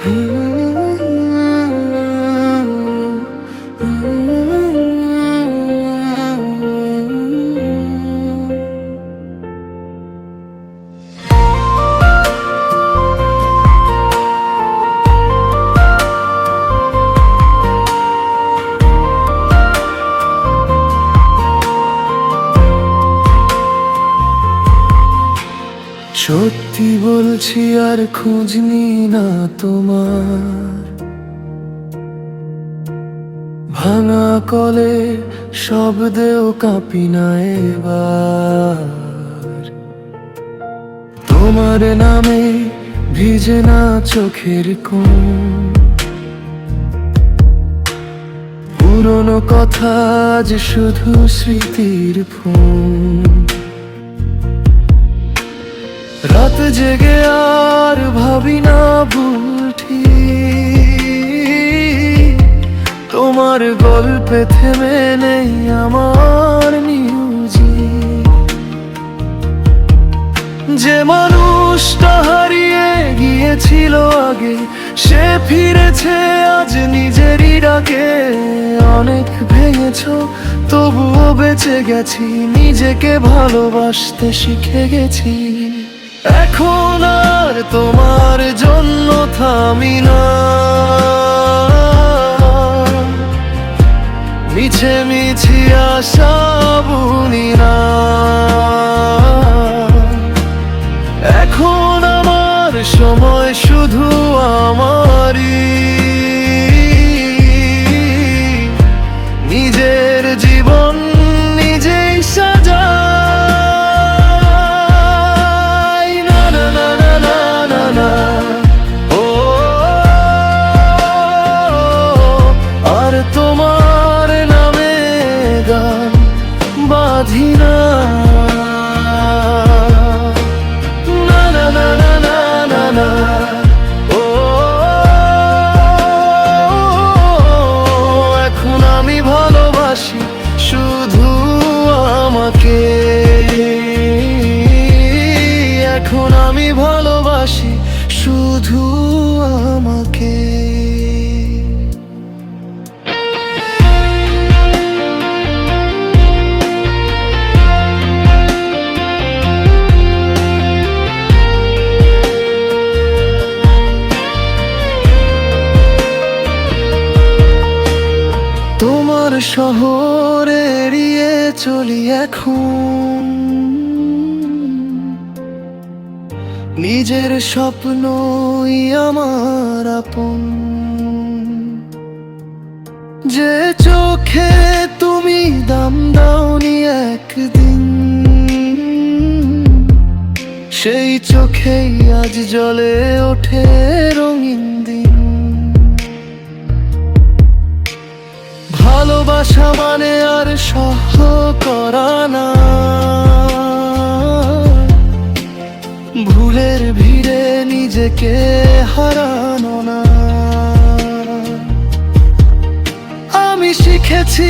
Mm-hmm. সত্যি বলছি আর খুঁজনি না তোমার। ভাঙা কলে শব্দেও কাঁপি না এবার। তোমার নামে ভিজে না চোখের কোন পুরনো কথা আজ শুধু স্মৃতির ফোন। জেগে আর ভাবি না ভুলঠি তোমার গল্পে থেমে নেই আমার নিউজি। যে মানুষটা হারিয়ে গিয়েছিল আগে, সে ফিরেছে আজ নিজেরই ডাকে। অনেক ভেঙেছ, তবুও বেঁচে গেছি, নিজেকে ভালোবাসতে শিখে গেছি। এখন আর তোমার জন্য থামি না। মিছে মিছি আশা বুনি না। এখন আমার সময় শুধু আমারই। এখন আমি ভালোবাসি শুধু আমাকে। তোমার শহর এড়িয়ে চলি এখন। নিজের স্বপ্নই আমার আপন। যে চোখে তুমি দাম দাওনি একদিন, সেই চোখেই আজ জলে ওঠে রঙিন দিন। ভালোবাসা মানে আর সহ করা নিজেকে হারানো না। আমি শিখেছি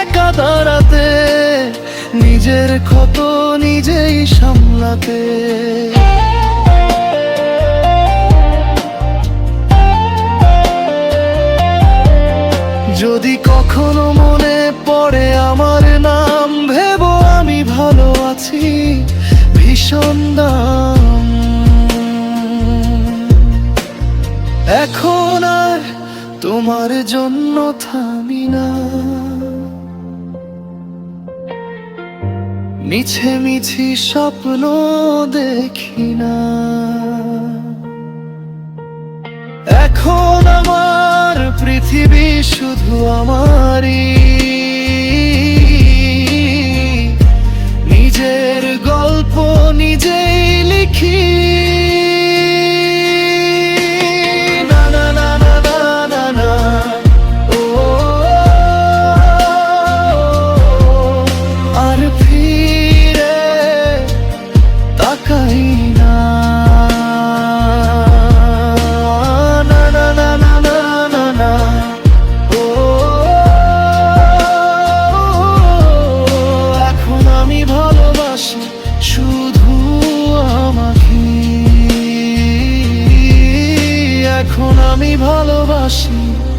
একা দাঁড়াতে, নিজের ক্ষত নিজেই সামলাতে। যদি কখনো মনে পড়ে আমার নাম, ভেব আমি ভালো আছি, ভীষণ দাম। তোমার জন্য থামি না। মিছে মিছি স্বপ্ন দেখি না। এখন আমার পৃথিবী শুধু আমারই। ভালোবাসি।